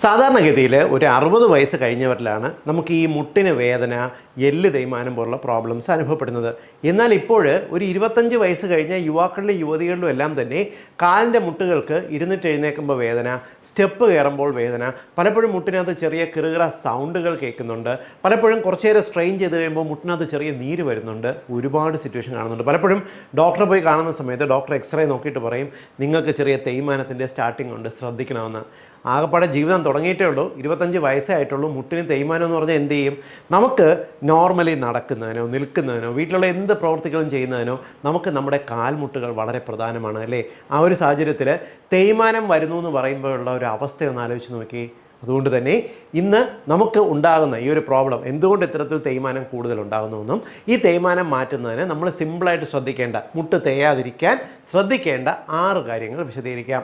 സാധാരണഗതിയിൽ ഒരു അറുപത് വയസ്സ് കഴിഞ്ഞവരിലാണ് നമുക്ക് ഈ മുട്ടിന് വേദന എല്ല് തേയ്മാനം പോലുള്ള പ്രോബ്ലംസ് അനുഭവപ്പെടുന്നത്. എന്നാൽ ഇപ്പോൾ ഒരു ഇരുപത്തഞ്ച് വയസ്സ് കഴിഞ്ഞ യുവാക്കളിലും യുവതികളിലും എല്ലാം തന്നെ കാലിന്റെ മുട്ടുകൾക്ക് ഇരുന്നിട്ട് എഴുന്നേൽക്കുമ്പോൾ വേദന സ്റ്റെപ്പ് കയറുമ്പോൾ വേദന പലപ്പോഴും മുട്ടിനകത്ത് ചെറിയ കിറുകിറ സൗണ്ടുകൾ കേൾക്കുന്നുണ്ട്. പലപ്പോഴും കുറച്ച് നേരം സ്ട്രെയിൻ ചെയ്ത് കഴിയുമ്പോൾ മുട്ടിനകത്ത് ചെറിയ നീര് വരുന്നുണ്ട്. ഒരുപാട് സിറ്റുവേഷൻ കാണുന്നുണ്ട്. പലപ്പോഴും ഡോക്ടറെ പോയി കാണുന്ന സമയത്ത് ഡോക്ടർ എക്സ്റേ നോക്കിയിട്ട് പറയും നിങ്ങൾക്ക് ചെറിയ തേയ്മാനത്തിന്റെ സ്റ്റാർട്ടിംഗ് ഉണ്ട്. ശ്രദ്ധിക്കണമെന്ന്. ആകപ്പാടെ ജീവിതം തുടങ്ങിയിട്ടേ ഉള്ളൂ. ഇരുപത്തഞ്ച് വയസ്സേ ആയിട്ടുള്ളൂ. മുട്ടിന് തേയ്മാനം എന്ന് പറഞ്ഞാൽ എന്ത് ചെയ്യും? നമുക്ക് നോർമലി നടക്കുന്നതിനോ നിൽക്കുന്നതിനോ വീട്ടിലുള്ള എന്ത് പ്രവർത്തികളും ചെയ്യുന്നതിനോ നമുക്ക് നമ്മുടെ കാൽമുട്ടുകൾ വളരെ പ്രധാനമാണ് അല്ലേ? ആ ഒരു സാഹചര്യത്തിൽ തേയ്മാനം വരുന്നു എന്ന് പറയുമ്പോഴുള്ള ഒരു അവസ്ഥ ഒന്ന് ആലോചിച്ച് നോക്കി. അതുകൊണ്ട് തന്നെ ഇന്ന് നമുക്ക് ഉണ്ടാകുന്ന ഈ ഒരു പ്രോബ്ലം എന്തുകൊണ്ട് ഇത്തരത്തിൽ തേയ്മാനം കൂടുതൽ ഉണ്ടാകുന്നുവെന്നും ഈ തേയ്മാനം മാറ്റുന്നതിന് നമ്മൾ സിമ്പിളായിട്ട് ശ്രദ്ധിക്കേണ്ട മുട്ട് തേയാതിരിക്കാൻ ശ്രദ്ധിക്കേണ്ട ആറ് കാര്യങ്ങൾ വിശദീകരിക്കാം.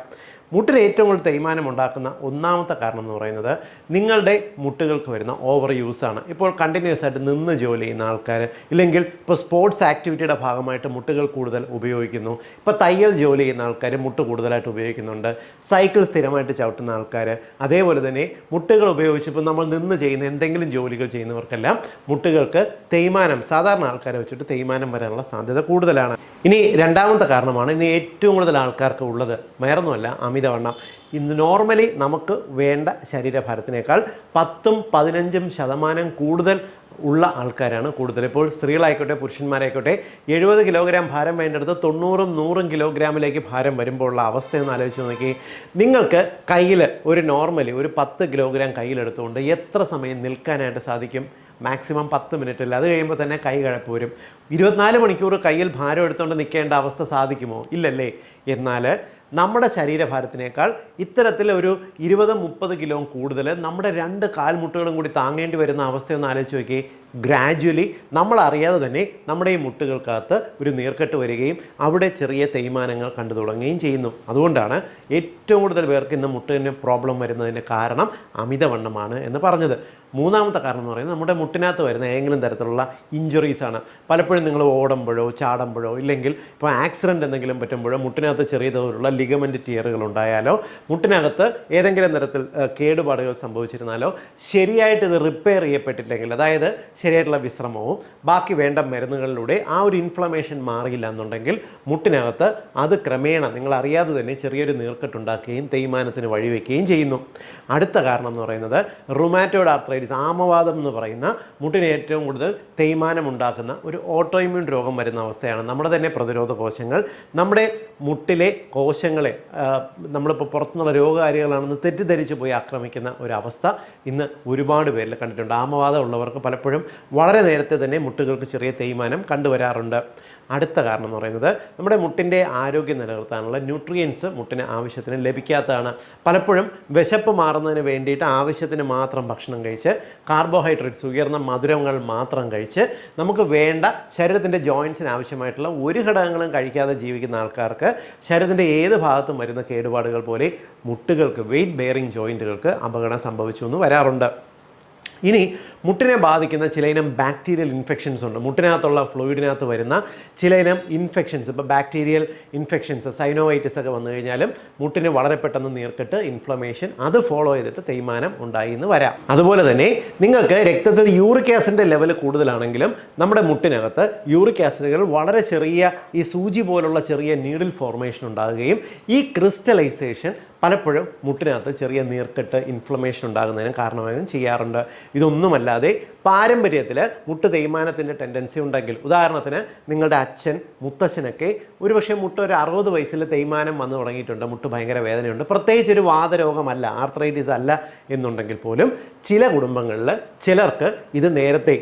മുട്ടിന് ഏറ്റവും കൂടുതൽ തേയ്മാനം ഉണ്ടാക്കുന്ന ഒന്നാമത്തെ കാരണം എന്ന് പറയുന്നത് നിങ്ങളുടെ മുട്ടുകൾക്ക് വരുന്ന ഓവർ യൂസാണ് ഇപ്പോൾ കണ്ടിന്യൂസ് ആയിട്ട് നിന്ന് ജോലി ചെയ്യുന്ന ആൾക്കാർ ഇല്ലെങ്കിൽ ഇപ്പോൾ സ്പോർട്സ് ആക്ടിവിറ്റിയുടെ ഭാഗമായിട്ട് മുട്ടുകൾ കൂടുതൽ ഉപയോഗിക്കുന്നു. ഇപ്പോൾ തയ്യൽ ജോലി ചെയ്യുന്ന ആൾക്കാർ മുട്ട് കൂടുതലായിട്ട് ഉപയോഗിക്കുന്നുണ്ട്. സൈക്കിൾ സ്ഥിരമായിട്ട് ചവിട്ടുന്ന ആൾക്കാർ അതേപോലെ തന്നെ മുട്ടുകൾ ഉപയോഗിച്ച് ഇപ്പോൾ നമ്മൾ നിന്ന് ചെയ്യുന്ന എന്തെങ്കിലും ജോലികൾ ചെയ്യുന്നവർക്കെല്ലാം മുട്ടുകൾക്ക് തേയ്മാനം സാധാരണ ആൾക്കാരെ വെച്ചിട്ട് തേയ്മാനം വരാനുള്ള സാധ്യത കൂടുതലാണ്. ഇനി രണ്ടാമത്തെ കാരണമാണ് ഇനി ഏറ്റവും കൂടുതൽ ആൾക്കാർക്ക് ഉള്ളത്. വേറൊന്നുമല്ല അമിതവണ്ണം. ഇന്ന് നോർമലി നമുക്ക് വേണ്ട ശരീരഭാരത്തിനേക്കാൾ പത്തും പതിനഞ്ചും ശതമാനം കൂടുതൽ ഉള്ള ആൾക്കാരാണ് കൂടുതൽ. ഇപ്പോൾ സ്ത്രീകളായിക്കോട്ടെ പുരുഷന്മാരായിക്കോട്ടെ എഴുപത് കിലോഗ്രാം ഭാരം വേണ്ടടുത്ത് തൊണ്ണൂറും നൂറും കിലോഗ്രാമിലേക്ക് ഭാരം വരുമ്പോൾ ഉള്ള അവസ്ഥയൊന്ന് ആലോചിച്ച് നോക്കി നിങ്ങൾക്ക് കയ്യിൽ ഒരു നോർമലി ഒരു പത്ത് കിലോഗ്രാം കയ്യിലെടുത്തുകൊണ്ട് എത്ര സമയം നിൽക്കാനായിട്ട് സാധിക്കും? മാക്സിമം പത്ത് മിനിറ്റ് ഇല്ല അത് കഴിയുമ്പോൾ തന്നെ കൈ കഴപ്പ് വരും. ഇരുപത്തിനാല് മണിക്കൂർ കയ്യിൽ ഭാരം എടുത്തുകൊണ്ട് നിൽക്കേണ്ട അവസ്ഥ സാധിക്കുമോ? ഇല്ലല്ലേ. എന്നാൽ നമ്മുടെ ശരീരഭാരത്തിനേക്കാൾ ഇത്തരത്തിൽ ഒരു ഇരുപത് മുപ്പത് കിലോ കൂടുതൽ നമ്മുടെ രണ്ട് കാൽമുട്ടുകളും കൂടി താങ്ങേണ്ടി വരുന്ന അവസ്ഥയൊന്ന് ആലോചിച്ച് നോക്കി ഗ്രാജ്വലി നമ്മൾ അറിയാതെ തന്നെ നമ്മുടെ ഈ മുട്ടുകൾക്കകത്ത് ഒരു നീർക്കെട്ട് വരികയും അവിടെ ചെറിയ തേയ്മാനങ്ങൾ കണ്ടു തുടങ്ങുകയും ചെയ്യുന്നു. അതുകൊണ്ടാണ് ഏറ്റവും കൂടുതൽ പേർക്ക് ഇന്ന് മുട്ടിന് പ്രോബ്ലം വരുന്നതിന്റെ കാരണം അമിതവണ്ണമാണ് എന്ന് പറഞ്ഞത്. മൂന്നാമത്തെ കാരണം എന്ന് പറയുന്നത് നമ്മുടെ മുട്ടിനകത്ത് വരുന്ന ഏതെങ്കിലും തരത്തിലുള്ള ഇഞ്ചുറീസാണ് പലപ്പോഴും നിങ്ങൾ ഓടുമ്പോഴോ ചാടുമ്പോഴോ ഇല്ലെങ്കിൽ ഇപ്പോൾ ആക്സിഡന്റ് എന്തെങ്കിലും പറ്റുമ്പോഴോ മുട്ടിനകത്ത് ചെറിയ തോതിലുള്ള ലിഗമെന്റ് ടിയറുകൾ ഉണ്ടായാലോ മുട്ടിനകത്ത് ഏതെങ്കിലും തരത്തിൽ കേടുപാടുകൾ സംഭവിച്ചിരുന്നാലോ ശരിയായിട്ട് ഇത് റിപ്പയർ ചെയ്യപ്പെട്ടില്ലെങ്കിൽ അതായത് ശരിയായിട്ടുള്ള വിശ്രമവും ബാക്കി വേണ്ട മരുന്നുകളിലൂടെ ആ ഒരു ഇൻഫ്ലമേഷൻ മാറിയില്ല എന്നുണ്ടെങ്കിൽ മുട്ടിനകത്ത് അത് ക്രമേണ നിങ്ങൾ അറിയാതെ തന്നെ ചെറിയൊരു നീർക്കെട്ടുണ്ടാക്കുകയും തേയ്മാനത്തിന് വഴിവെക്കുകയും ചെയ്യുന്നു. അടുത്ത കാരണം എന്ന് പറയുന്നത് റുമാറ്റോഡ് ആർത്രൈറ്റിസ് ആമവാദം എന്ന് പറയുന്ന മുട്ടിന് ഏറ്റവും കൂടുതൽ തേയ്മാനം ഉണ്ടാക്കുന്ന ഒരു ഓട്ടോയിമ്യൂൺ രോഗം വരുന്ന അവസ്ഥയാണ്. നമ്മുടെ തന്നെ പ്രതിരോധ കോശങ്ങൾ നമ്മുടെ മുട്ടിലെ കോശങ്ങളെ നമ്മളിപ്പോൾ പുറത്തുനിന്നുള്ള രോഗകാരികളാണെന്ന് തെറ്റിദ്ധരിച്ച് പോയി ആക്രമിക്കുന്ന ഒരു അവസ്ഥ ഇന്ന് ഒരുപാട് പേരിൽ കണ്ടിട്ടുണ്ട്. ആമവാദം ഉള്ളവർക്ക് പലപ്പോഴും വളരെ നേരത്തെ തന്നെ മുട്ടുകൾക്ക് ചെറിയ തേയ്മാനം കണ്ടുവരാറുണ്ട്. അടുത്ത കാരണം എന്ന് പറയുന്നത് നമ്മുടെ മുട്ടിന്റെ ആരോഗ്യം നിലനിർത്താനുള്ള ന്യൂട്രിയൻസ് മുട്ടിന് ആവശ്യത്തിന് ലഭിക്കാത്തതാണ്. പലപ്പോഴും വിശപ്പ് മാറുന്നതിന് വേണ്ടിയിട്ട് ആവശ്യത്തിന് മാത്രം ഭക്ഷണം കഴിച്ച് കാർബോഹൈഡ്രേറ്റ്സ് ഉയർന്ന മധുരങ്ങൾ മാത്രം കഴിച്ച് നമുക്ക് വേണ്ട ശരീരത്തിന്റെ ജോയിൻസിന് ആവശ്യമായിട്ടുള്ള ഒരു ഘടകങ്ങളും കഴിക്കാതെ ജീവിക്കുന്ന ആൾക്കാർക്ക് ശരീരത്തിന്റെ ഏത് ഭാഗത്തും വരുന്ന കേടുപാടുകൾ പോലെ മുട്ടുകൾക്ക് വെയിറ്റ് ബെയറിംഗ് ജോയിന്റുകൾക്ക് അപകടം സംഭവിച്ചു എന്ന് വരാറുണ്ട്. ഇനി മുട്ടിനെ ബാധിക്കുന്ന ചിലയിനം ബാക്ടീരിയൽ ഇൻഫെക്ഷൻസ് ഉണ്ട്. മുട്ടിനകത്തുള്ള ഫ്ലൂയിഡിനകത്ത് വരുന്ന ചിലയിനം ഇൻഫെക്ഷൻസ് ഇപ്പോൾ ബാക്ടീരിയൽ ഇൻഫെക്ഷൻസ് സൈനോവൈറ്റിസ് ഒക്കെ വന്നു കഴിഞ്ഞാലും മുട്ടിന് വളരെ പെട്ടെന്ന് നീർക്കെട്ട് ഇൻഫ്ലമേഷൻ അത് ഫോളോ ചെയ്തിട്ട് തേയ്മാനം ഉണ്ടായി എന്ന് വരാം. അതുപോലെ തന്നെ നിങ്ങൾക്ക് രക്തത്തിൽ യൂറിക് ആസിഡിന്റെ ലെവൽ കൂടുതലാണെങ്കിലും നമ്മുടെ മുട്ടിനകത്ത് യൂറിക് ആസിഡുകൾ വളരെ ചെറിയ ഈ സൂചി പോലുള്ള ചെറിയ നീഡിൽ ഫോർമേഷൻ ഉണ്ടാകുകയും ഈ ക്രിസ്റ്റലൈസേഷൻ പലപ്പോഴും മുട്ടിനകത്ത് ചെറിയ നീർക്കെട്ട് ഇൻഫ്ലമേഷൻ ഉണ്ടാകുന്നതിനും കാരണമായും ചെയ്യാറുണ്ട്. ഇതൊന്നുമല്ലാതെ പാരമ്പര്യത്തിൽ മുട്ട് തേയ്മാനത്തിന്റെ ടെൻഡൻസി ഉണ്ടെങ്കിൽ ഉദാഹരണത്തിന് നിങ്ങളുടെ അച്ഛൻ മുത്തച്ഛനൊക്കെ ഒരുപക്ഷെ മുട്ട ഒരു അറുപത് വയസ്സിൽ തേയ്മാനം വന്നു തുടങ്ങിയിട്ടുണ്ട് മുട്ട് ഭയങ്കര വേദനയുണ്ട്. പ്രത്യേകിച്ച് ഒരു വാതരോഗമല്ല ആർത്രൈറ്റിസ് അല്ല എന്നുണ്ടെങ്കിൽ പോലും ചില കുടുംബങ്ങളിൽ ചിലർക്ക് ഇത് നേരത്തെ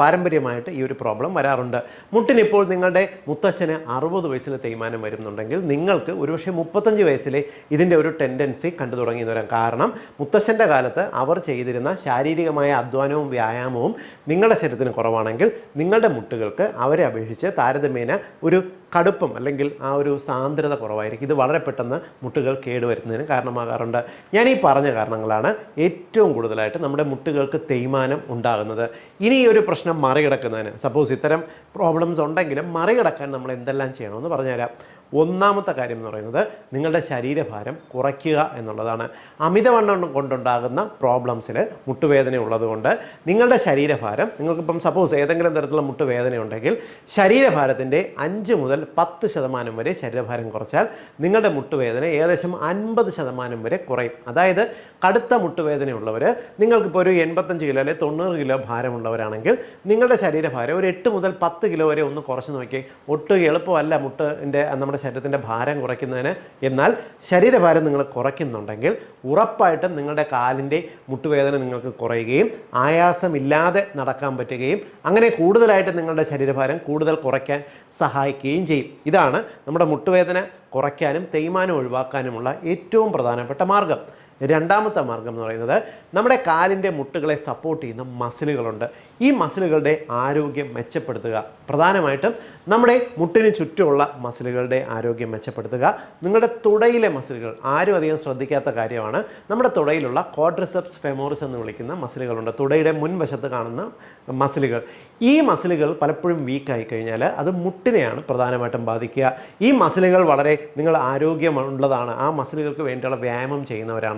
പാരമ്പര്യമായിട്ട് ഈ ഒരു പ്രോബ്ലം വരാറുണ്ട്. മുട്ടിനിപ്പോൾ നിങ്ങളുടെ മുത്തച്ഛന് അറുപത് വയസ്സിൽ തേയ്മാനം വരുന്നുണ്ടെങ്കിൽ നിങ്ങൾക്ക് ഒരുപക്ഷെ മുപ്പത്തഞ്ച് വയസ്സിലെ ഇതിന്റെ ഒരു ടെൻഡൻസി കണ്ടു തുടങ്ങി വരാം. കാരണം മുത്തശ്ശന്റെ കാലത്ത് അവർ ചെയ്തിരുന്ന ശാരീരികമായ അധ്വാനവും വ്യായാമവും നിങ്ങളുടെ ശരീരത്തിന് കുറവാണെങ്കിൽ നിങ്ങളുടെ മുട്ടുകൾക്ക് അവരെ അപേക്ഷിച്ച് താരതമ്യേന ഒരു കടുപ്പം അല്ലെങ്കിൽ ആ ഒരു സാന്ദ്രത കുറവായിരിക്കും. ഇത് വളരെ പെട്ടെന്ന് മുട്ടുകൾ കേടുവരുന്നതിന് കാരണമാകാറുണ്ട്. ഞാൻ ഈ പറഞ്ഞ കാരണങ്ങളാണ് ഏറ്റവും കൂടുതലായിട്ട് നമ്മുടെ മുട്ടുകൾക്ക് തേയ്മാനം ഉണ്ടാകുന്നത്. ഇനി ഈ ഒരു പ്രശ്നം മറികടക്കുന്നതിന് സപ്പോസ് ഇത്തരം പ്രോബ്ലംസ് ഉണ്ടെങ്കിലും മറികടക്കാൻ നമ്മൾ എന്തെല്ലാം ചെയ്യണമെന്ന് പറഞ്ഞുതരാം. ഒന്നാമത്തെ കാര്യം എന്ന് പറയുന്നത് നിങ്ങളുടെ ശരീരഭാരം കുറയ്ക്കുക എന്നുള്ളതാണ്. അമിതവണ്ണം കൊണ്ടുണ്ടാകുന്ന പ്രോബ്ലംസിൽ മുട്ടുവേദന ഉള്ളതുകൊണ്ട് നിങ്ങളുടെ ശരീരഭാരം നിങ്ങൾക്കിപ്പം സപ്പോസ് ഏതെങ്കിലും തരത്തിലുള്ള മുട്ടുവേദന ഉണ്ടെങ്കിൽ ശരീരഭാരത്തിന്റെ അഞ്ച് മുതൽ പത്ത് ശതമാനം വരെ ശരീരഭാരം കുറച്ചാൽ നിങ്ങളുടെ മുട്ടുവേദന ഏകദേശം അൻപത് ശതമാനം വരെ കുറയും. അതായത് കടുത്ത മുട്ടുവേദനയുള്ളവർ നിങ്ങൾക്കിപ്പോൾ ഒരു എൺപത്തഞ്ച് കിലോ അല്ലെങ്കിൽ തൊണ്ണൂറ് കിലോ ഭാരമുള്ളവരാണെങ്കിൽ നിങ്ങളുടെ ശരീരഭാരം ഒരു എട്ട് മുതൽ പത്ത് കിലോ വരെ ഒന്ന് കുറച്ച് നോക്കി. ഒട്ടും എളുപ്പമല്ല മുട്ടിന്റെ നമ്മുടെ ശരീരത്തിന്റെ ഭാരം കുറയ്ക്കുന്നതിന്. എന്നാൽ ശരീരഭാരം നിങ്ങൾ കുറയ്ക്കുന്നുണ്ടെങ്കിൽ ഉറപ്പായിട്ടും നിങ്ങളുടെ കാലിന്റെ മുട്ടുവേദന നിങ്ങൾക്ക് കുറയുകയും ആയാസമില്ലാതെ നടക്കാൻ പറ്റുകയും അങ്ങനെ കൂടുതലായിട്ട് നിങ്ങളുടെ ശരീരഭാരം കൂടുതൽ കുറയ്ക്കാൻ സഹായിക്കുകയും ചെയ്യും. ഇതാണ് നമ്മുടെ മുട്ടുവേദന കുറയ്ക്കാനും തേയ്മാനം ഒഴിവാക്കാനുമുള്ള ഏറ്റവും പ്രധാനപ്പെട്ട മാർഗം. രണ്ടാമത്തെ മാർഗം എന്ന് പറയുന്നത് നമ്മുടെ കാലിന്റെ മുട്ടുകളെ സപ്പോർട്ട് ചെയ്യുന്ന മസിലുകളുണ്ട് ഈ മസിലുകളുടെ ആരോഗ്യം മെച്ചപ്പെടുത്തുക. പ്രധാനമായിട്ടും നമ്മുടെ മുട്ടിന് ചുറ്റുമുള്ള മസിലുകളുടെ ആരോഗ്യം മെച്ചപ്പെടുത്തുക. നിങ്ങളുടെ തുടയിലെ മസിലുകൾ ആരും അധികം ശ്രദ്ധിക്കാത്ത കാര്യമാണ്. നമ്മുടെ തുടയിലുള്ള ക്വാഡ്രിസെപ്സ് ഫെമോറിസ് എന്ന് വിളിക്കുന്ന മസിലുകളുണ്ട് തുടയുടെ മുൻവശത്ത് കാണുന്ന മസിലുകൾ ഈ മസിലുകൾ പലപ്പോഴും വീക്കായി കഴിഞ്ഞാൽ അത് മുട്ടിനെയാണ് പ്രധാനമായിട്ടും ബാധിക്കുക. ഈ മസിലുകൾ വളരെ നിങ്ങൾ ആരോഗ്യമുള്ളതാണ്. ആ മസിലുകൾക്ക് വേണ്ടിയുള്ള വ്യായാമം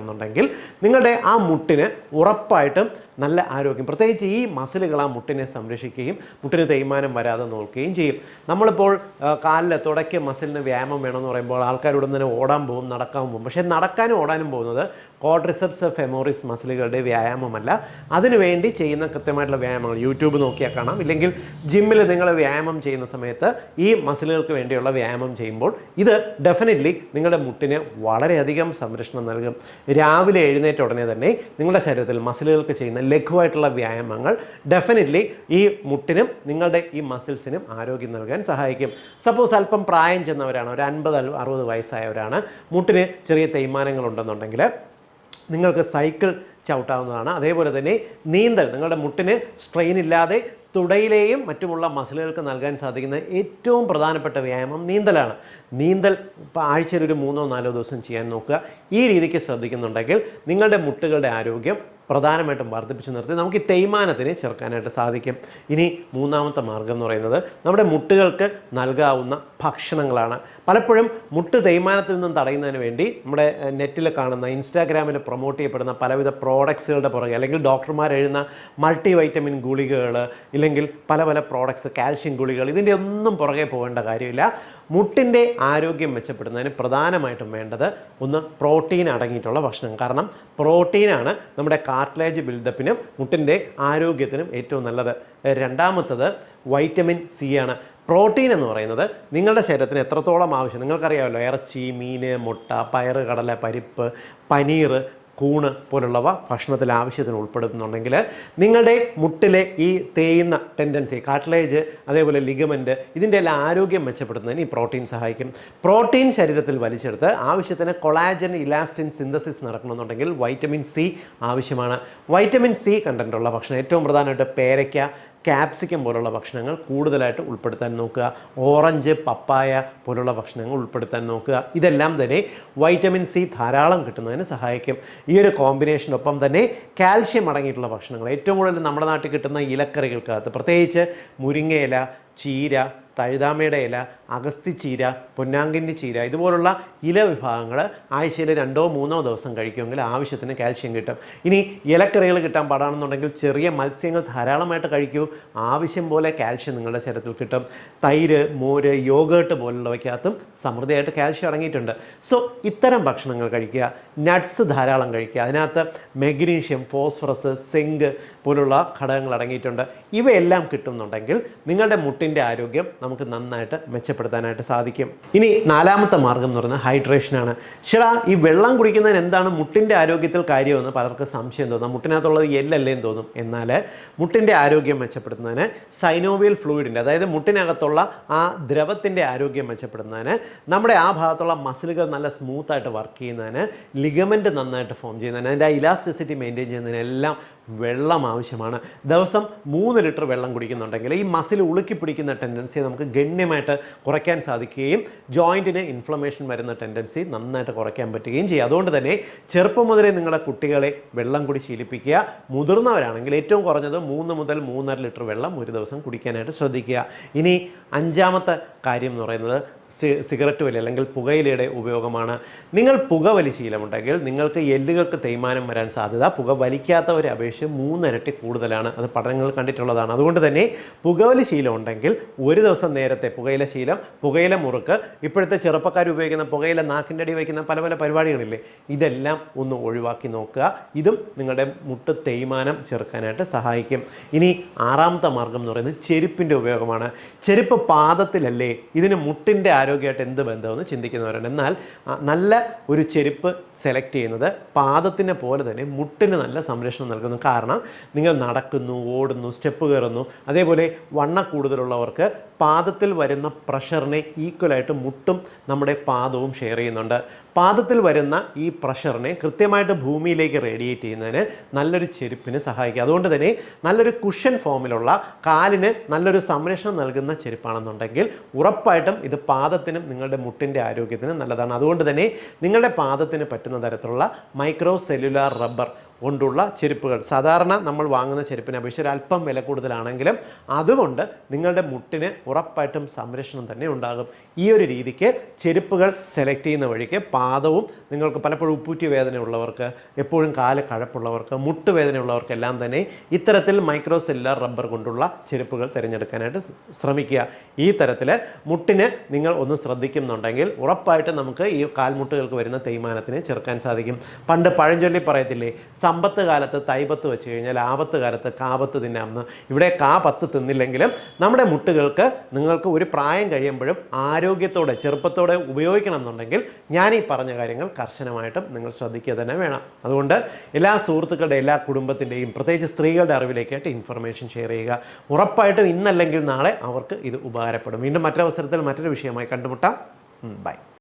ചെയ്യുന്നവരാണെന്നുണ്ടെങ്കിൽ നിങ്ങളുടെ ആ മുട്ടിന് ഉറപ്പായിട്ടും നല്ല ആരോഗ്യം. പ്രത്യേകിച്ച് ഈ മസിലുകൾ ആ മുട്ടിനെ സംരക്ഷിക്കുകയും മുട്ടിന് തേയ്മാനം വരാതെ നോക്കുകയും ചെയ്യും. നമ്മളിപ്പോൾ കാലിൽ തുടയ്ക്ക് മസിലിന് വ്യായാമം വേണമെന്ന് പറയുമ്പോൾ ആൾക്കാരോട് തന്നെ ഓടാൻ പോകും നടക്കാൻ പോകും. പക്ഷേ നടക്കാനും ഓടാനും പോകുന്നത് കോഡ്രിസെപ്സ് ഫെമോറിസ് മസിലുകളുടെ വ്യായാമമല്ല. അതിനുവേണ്ടി ചെയ്യുന്ന കൃത്യമായിട്ടുള്ള വ്യായാമങ്ങൾ യൂട്യൂബ് നോക്കിയാൽ കാണാം. ഇല്ലെങ്കിൽ ജിമ്മിൽ നിങ്ങൾ വ്യായാമം ചെയ്യുന്ന സമയത്ത് ഈ മസിലുകൾക്ക് വേണ്ടിയുള്ള വ്യായാമം ചെയ്യുമ്പോൾ ഇത് ഡെഫിനറ്റ്ലി നിങ്ങളുടെ മുട്ടിന് വളരെയധികം സംരക്ഷണം നൽകും. രാവിലെ എഴുന്നേറ്റ ഉടനെ തന്നെ നിങ്ങളുടെ ശരീരത്തിൽ മസിലുകൾക്ക് ചെയ്യുന്ന ലഘുവായിട്ടുള്ള വ്യായാമങ്ങൾ ഡെഫിനറ്റ്ലി ഈ മുട്ടിനും നിങ്ങളുടെ ഈ മസിൽസിനും ആരോഗ്യം നൽകാൻ സഹായിക്കും. സപ്പോസ് അല്പം പ്രായം ചെന്നവരാണ് ഒരു അൻപത് അറുപത് വയസ്സായവരാണ്. മുട്ടിന് ചെറിയ തേയ്മാനങ്ങളുണ്ടെന്നുണ്ടെങ്കിൽ നിങ്ങൾക്ക് സൈക്കിൾ ചവിട്ടാവുന്നതാണ്. അതേപോലെ തന്നെ നീന്തൽ നിങ്ങളുടെ മുട്ടിന് സ്ട്രെയിൻ ഇല്ലാതെ തുടയിലെയും മറ്റുമുള്ള മസിലുകൾക്ക് നൽകാൻ സാധിക്കുന്ന ഏറ്റവും പ്രധാനപ്പെട്ട വ്യായാമം നീന്തലാണ്. നീന്തൽ ആഴ്ചയിൽ ഒരു മൂന്നോ നാലോ ദിവസം ചെയ്യാൻ നോക്കുക. ഈ രീതിക്ക് ശ്രദ്ധിക്കുന്നുണ്ടെങ്കിൽ നിങ്ങളുടെ മുട്ടുകളുടെ ആരോഗ്യം പ്രധാനമായിട്ടും വർദ്ധിപ്പിച്ചു നിർത്തി നമുക്ക് ഈ തേയ്മാനത്തിന് ചെറുക്കാനായിട്ട് സാധിക്കും. ഇനി മൂന്നാമത്തെ മാർഗം എന്ന് പറയുന്നത് നമ്മുടെ മുട്ടുകൾക്ക് നൽകാവുന്ന ഭക്ഷണങ്ങളാണ്. പലപ്പോഴും മുട്ട് തേയ്മാനത്തിൽ നിന്നും തടയുന്നതിന് വേണ്ടി നമ്മുടെ നെറ്റിൽ കാണുന്ന ഇൻസ്റ്റാഗ്രാമിൽ പ്രൊമോട്ട് ചെയ്യപ്പെടുന്ന പലവിധ പ്രോഡക്ട്സുകളുടെ പുറകെ അല്ലെങ്കിൽ ഡോക്ടർമാർ എഴുതുന്ന മൾട്ടി വൈറ്റമിൻ ഗുളികകൾ ഇല്ലെങ്കിൽ പല പല പ്രോഡക്ട്സ് കാൽഷ്യം ഗുളികൾ ഇതിന്റെ ഒന്നും പുറകെ പോകേണ്ട കാര്യമില്ല. മുട്ടിന്റെ ആരോഗ്യം മെച്ചപ്പെടുന്നതിന് പ്രധാനമായിട്ടും വേണ്ടത് ഒന്ന് പ്രോട്ടീൻ അടങ്ങിയിട്ടുള്ള ഭക്ഷണം. കാരണം പ്രോട്ടീനാണ് നമ്മുടെ കാർട്ട്ലേജ് ബിൽഡപ്പിനും മുട്ടിന്റെ ആരോഗ്യത്തിനും ഏറ്റവും നല്ലത്. രണ്ടാമത്തത് വൈറ്റമിൻ സി ആണ്. പ്രോട്ടീൻ എന്ന് പറയുന്നത് നിങ്ങളുടെ ശരീരത്തിന് എത്രത്തോളം ആവശ്യം നിങ്ങൾക്കറിയാമല്ലോ ഇറച്ചി മീൻ മുട്ട പയറ് കടല പരിപ്പ് പനീർ കൂണ് പോലുള്ളവ ഭക്ഷണത്തിൽ ആവശ്യത്തിന് ഉൾപ്പെടുത്തുന്നുണ്ടെങ്കിൽ നിങ്ങളുടെ മുട്ടിലെ ഈ തേയുന്ന ടെൻഡൻസി കാട്ട്ലേജ് അതേപോലെ ലിഗമെന്റ് ഇതിന്റെ എല്ലാം ആരോഗ്യം മെച്ചപ്പെടുത്തുന്നതിന് ഈ പ്രോട്ടീൻ സഹായിക്കും. പ്രോട്ടീൻ ശരീരത്തിൽ വലിച്ചെടുത്ത് ആവശ്യത്തിന് കൊളാജൻ ഇലാസ്റ്റിൻ സിന്തസിസ് നടക്കണമെന്നുണ്ടെങ്കിൽ വൈറ്റമിൻ സി ആവശ്യമാണ്. വൈറ്റമിൻ സി കണ്ടന്റുള്ള ഭക്ഷണം ഏറ്റവും പ്രധാനമായിട്ട് പേരയ്ക്ക ക്യാപ്സിക്കം പോലുള്ള ഭക്ഷണങ്ങൾ കൂടുതലായിട്ട് ഉൾപ്പെടുത്താൻ നോക്കുക. ഓറഞ്ച് പപ്പായ പോലുള്ള ഭക്ഷണങ്ങൾ ഉൾപ്പെടുത്താൻ നോക്കുക. ഇതെല്ലാം തന്നെ വൈറ്റമിൻ സി ധാരാളം കിട്ടുന്നതിന് സഹായിക്കും. ഈ ഒരു കോമ്പിനേഷനൊപ്പം തന്നെ കാൽഷ്യം അടങ്ങിയിട്ടുള്ള ഭക്ഷണങ്ങൾ. ഏറ്റവും കൂടുതൽ നമ്മുടെ നാട്ടിൽ കിട്ടുന്ന ഇലക്കറികൾക്കകത്ത് പ്രത്യേകിച്ച് മുരിങ്ങയില ചീര തഴുതാമയുടെ ഇല അഗസ്തിച്ചീര പൊന്നാങ്കിന്റെ ചീര ഇതുപോലുള്ള ഇല വിഭാഗങ്ങൾ ആഴ്ചയിൽ രണ്ടോ മൂന്നോ ദിവസം കഴിക്കുമെങ്കിൽ ആവശ്യത്തിന് കാൽഷ്യം കിട്ടും. ഇനി ഇലക്കറികൾ കിട്ടാൻ പാടാണെന്നുണ്ടെങ്കിൽ ചെറിയ മത്സ്യങ്ങൾ ധാരാളമായിട്ട് കഴിക്കൂ. ആവശ്യം പോലെ കാൽഷ്യം നിങ്ങളുടെ ശരീരത്തിൽ കിട്ടും. തൈര് മോര് യോഗേട്ട് പോലുള്ളവയ്ക്കകത്തും സമൃദ്ധിയായിട്ട് കാൽഷ്യം അടങ്ങിയിട്ടുണ്ട്. സോ ഇത്തരം ഭക്ഷണങ്ങൾ കഴിക്കുക നട്ട്സ് ധാരാളം കഴിക്കുക. അതിനകത്ത് മെഗ്നീഷ്യം ഫോസ്ഫറസ് സിങ്ക് പോലുള്ള ഘടകങ്ങൾ അടങ്ങിയിട്ടുണ്ട്. ഇവയെല്ലാം കിട്ടുന്നുണ്ടെങ്കിൽ നിങ്ങളുടെ മുട്ടിന്റെ ആരോഗ്യം നമുക്ക് നന്നായിട്ട് മെച്ചപ്പെടുത്താനായിട്ട് സാധിക്കും. ഇനി നാലാമത്തെ മാർഗം എന്ന് പറയുന്നത് ഹൈഡ്രേഷനാണ് ചേടാ ഈ വെള്ളം കുടിക്കുന്നതിന് എന്താണ് മുട്ടിന്റെ ആരോഗ്യത്തിൽ കാര്യമെന്ന് പലർക്കും സംശയം തോന്നാം. മുട്ടിനകത്തുള്ളത് എല്ലല്ലേ എന്ന് തോന്നും. എന്നാൽ മുട്ടിന്റെ ആരോഗ്യം മെച്ചപ്പെടുത്തുന്നതിന് സൈനോവിയൽ ഫ്ലൂയിഡിന്റെ അതായത് മുട്ടിനകത്തുള്ള ആ ദ്രവത്തിന്റെ ആരോഗ്യം മെച്ചപ്പെടുന്നതിന് നമ്മുടെ ആ ഭാഗത്തുള്ള മസിലുകൾ നല്ല സ്മൂത്തായിട്ട് വർക്ക് ചെയ്യുന്നതിന് ലിഗമെന്റ് നന്നായിട്ട് ഫോം ചെയ്യുന്നതിന് അതിന്റെ ആ ഇലാസ്റ്റിസിറ്റി മെയിന്റെയിൻ ചെയ്യുന്നതിനെല്ലാം വെള്ളം ആവശ്യമാണ്. ദിവസം മൂന്ന് ലിറ്റർ വെള്ളം കുടിക്കുന്നുണ്ടെങ്കിൽ ഈ മസിൽ ഉളുക്കി പിടിക്കുന്ന ടെൻഡൻസി നമുക്ക് ഗണ്യമായിട്ട് കുറയ്ക്കാൻ സാധിക്കുകയും ജോയിന്റിന് ഇൻഫ്ലമേഷൻ വരുന്ന ടെൻഡൻസി നന്നായിട്ട് കുറയ്ക്കാൻ പറ്റുകയും ചെയ്യും. അതുകൊണ്ട് തന്നെ ചെറുപ്പം മുതലേ നിങ്ങളുടെ കുട്ടികളെ വെള്ളം കുടി ശീലിപ്പിക്കുക. മുതിർന്നവരാണെങ്കിൽ ഏറ്റവും കുറഞ്ഞത് മൂന്ന് മുതൽ മൂന്നര ലിറ്റർ വെള്ളം ഒരു ദിവസം കുടിക്കാനായിട്ട് ശ്രദ്ധിക്കുക. ഇനി അഞ്ചാമത്തെ കാര്യം എന്ന് പറയുന്നത് സിഗരറ്റ് വലി അല്ലെങ്കിൽ പുകയിലയുടെ ഉപയോഗമാണ്. നിങ്ങൾ പുകവലി ശീലമുണ്ടെങ്കിൽ നിങ്ങൾക്ക് എല്ലുകൾക്ക് തേയ്മാനം വരാൻ സാധ്യത പുക വലിക്കാത്തവരെ അപേക്ഷിച്ച് മൂന്നിരട്ടി കൂടുതലാണ്. അത് പഠനങ്ങൾ കണ്ടിട്ടുള്ളതാണ്. അതുകൊണ്ട് തന്നെ പുകവലി ശീലം ഉണ്ടെങ്കിൽ ഒരു ദിവസം നേരത്തെ പുകയില ശീലം പുകയില മുറുക്ക് ഇപ്പോഴത്തെ ചെറുപ്പക്കാർ ഉപയോഗിക്കുന്ന പുകയില നാക്കിന്റെ അടി വയ്ക്കുന്ന പല പല പരിപാടികളില്ലേ ഇതെല്ലാം ഒന്ന് ഒഴിവാക്കി നോക്കുക. ഇതും നിങ്ങളുടെ മുട്ട് തേയ്മാനം ചെറുക്കാനായിട്ട് സഹായിക്കും. ഇനി ആറാമത്തെ മാർഗം എന്ന് പറയുന്നത് ചെരുപ്പിന്റെ ഉപയോഗമാണ്. ചെരുപ്പ് പാദത്തിലല്ലേ ഇതിന് മുട്ടിന്റെ ആരോഗ്യമായിട്ട് എന്ത് ബന്ധമെന്ന് ചിന്തിക്കുന്നവരുണ്ട് എന്നാൽ നല്ല ഒരു ചെരുപ്പ് സെലക്ട് ചെയ്യുന്നത് പാദത്തിനെ പോലെ തന്നെ മുട്ടിന് നല്ല സംരക്ഷണം നൽകുന്നു. കാരണം നിങ്ങൾ നടക്കുന്നു ഓടുന്നു സ്റ്റെപ്പ് കയറുന്നു അതേപോലെ വണ്ണ കൂടുതലുള്ളവർക്ക് പാദത്തിൽ വരുന്ന പ്രഷറിനെ ഈക്വലായിട്ട് മുട്ടും നമ്മുടെ പാദവും ഷെയർ ചെയ്യുന്നുണ്ട്. പാദത്തിൽ വരുന്ന ഈ പ്രഷറിനെ കൃത്യമായിട്ട് ഭൂമിയിലേക്ക് റേഡിയേറ്റ് ചെയ്യുന്നതിന് നല്ലൊരു ചെരുപ്പിന് സഹായിക്കും. അതുകൊണ്ട് തന്നെ നല്ലൊരു കുഷൻ ഫോമിലുള്ള കാലിന് നല്ലൊരു സംരക്ഷണം നൽകുന്ന ചെരുപ്പാണെന്നുണ്ടെങ്കിൽ ഉറപ്പായിട്ടും ഇത് പാദത്തിനും നിങ്ങളുടെ മുട്ടിന്റെ ആരോഗ്യത്തിനും നല്ലതാണ്. അതുകൊണ്ട് തന്നെ നിങ്ങളുടെ പാദത്തിന് പറ്റുന്ന തരത്തിലുള്ള മൈക്രോ സെല്ലുലാർ റബ്ബർ കൊണ്ടുള്ള ചെരുപ്പുകൾ. സാധാരണ നമ്മൾ വാങ്ങുന്ന ചെരുപ്പിനെ അപേക്ഷിച്ച് അല്പം വില കൂടുതലാണെങ്കിലും അതുകൊണ്ട് നിങ്ങളുടെ മുട്ടിന് ഉറപ്പായിട്ടും സംരക്ഷണം തന്നെ ഉണ്ടാകും. ഈ ഒരു രീതിക്ക് ചെരുപ്പുകൾ സെലക്ട് ചെയ്യുന്ന വഴിക്ക് പാദവും നിങ്ങൾക്ക് പലപ്പോഴും ഉപ്പൂറ്റി വേദനയുള്ളവർക്ക് എപ്പോഴും കാൽ കഴപ്പുള്ളവർക്ക് മുട്ട് വേദനയുള്ളവർക്കെല്ലാം തന്നെ ഇത്തരത്തിൽ മൈക്രോ സെല്ലുലാർ റബ്ബർ കൊണ്ടുള്ള ചെരുപ്പുകൾ തിരഞ്ഞെടുക്കാനായിട്ട് ശ്രമിക്കുക. ഈ തരത്തിൽ മുട്ടിന് നിങ്ങൾ ഒന്ന് ശ്രദ്ധിക്കുന്നുണ്ടെങ്കിൽ ഉറപ്പായിട്ടും നമുക്ക് ഈ കാൽമുട്ടുകൾക്ക് വരുന്ന തേയ്മാനത്തിനെ ചെറുക്കാൻ സാധിക്കും. പണ്ട് പഴഞ്ചൊല്ലി പറയത്തില്ലേ സമ്പത്ത് കാലത്ത് തൈപത്ത് വെച്ച് കഴിഞ്ഞാൽ ആപത്ത് കാലത്ത് കാപത്ത് തിന്നാമെന്ന് ഇവിടെ കാ പത്ത് തിന്നില്ലെങ്കിലും നമ്മുടെ മുട്ടുകൾക്ക് നിങ്ങൾക്ക് ഒരു പ്രായം കഴിയുമ്പോഴും ആരോഗ്യത്തോടെ ചെറുപ്പത്തോടെ ഉപയോഗിക്കണം എന്നുണ്ടെങ്കിൽ ഞാൻ ഈ പറഞ്ഞ കാര്യങ്ങൾ കർശനമായിട്ടും നിങ്ങൾ ശ്രദ്ധിക്കുക തന്നെ വേണം. അതുകൊണ്ട് എല്ലാ സുഹൃത്തുക്കളുടെ എല്ലാ കുടുംബത്തിന്റെയും പ്രത്യേകിച്ച് സ്ത്രീകളുടെ അറിവിലേക്കായിട്ട് ഇൻഫർമേഷൻ ഷെയർ ചെയ്യുക. ഉറപ്പായിട്ടും ഇന്നല്ലെങ്കിൽ നാളെ അവർക്ക് ഇത് ഉപകാരപ്പെടും. വീണ്ടും മറ്റൊരവസരത്തിൽ മറ്റൊരു വിഷയമായി കണ്ടുമുട്ടാം. ബൈ